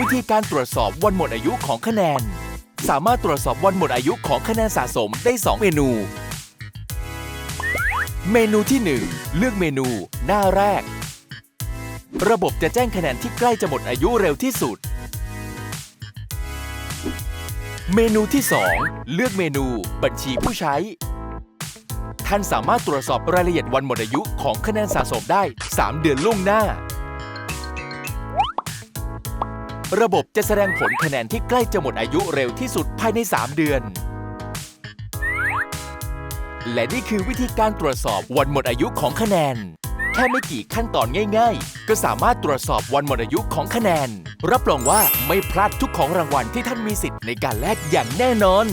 วิธีการตรวจสอบวันหมดอายุของคะแนน สามารถตรวจสอบวันหมดอายุของคะแนนสะสมได้ 2 เมนู เมนูที่ 1 เลือกเมนู หน้าแรก ระบบจะแจ้งคะแนนที่ใกล้จะหมดอายุเร็วที่สุด เมนูที่ 2 เลือกเมนู บัญชีผู้ใช้ ท่านสามารถตรวจสอบรายละเอียดวันหมดอายุของคะแนนสะสมได้ 3 เดือนล่วงหน้า ระบบจะแสดงผลคะแนนที่ใกล้จะหมดอายุเร็วที่สุดภายใน 3 เดือน และนี่คือวิธีการตรวจสอบวันหมดอายุของคะแนน แค่ไม่กี่ขั้นตอนง่ายๆ ก็สามารถตรวจสอบวันหมดอายุของคะแนน รับรองว่าไม่พลาดทุกของรางวัลที่ท่านมีสิทธิ์ในการแลกอย่างแน่นอน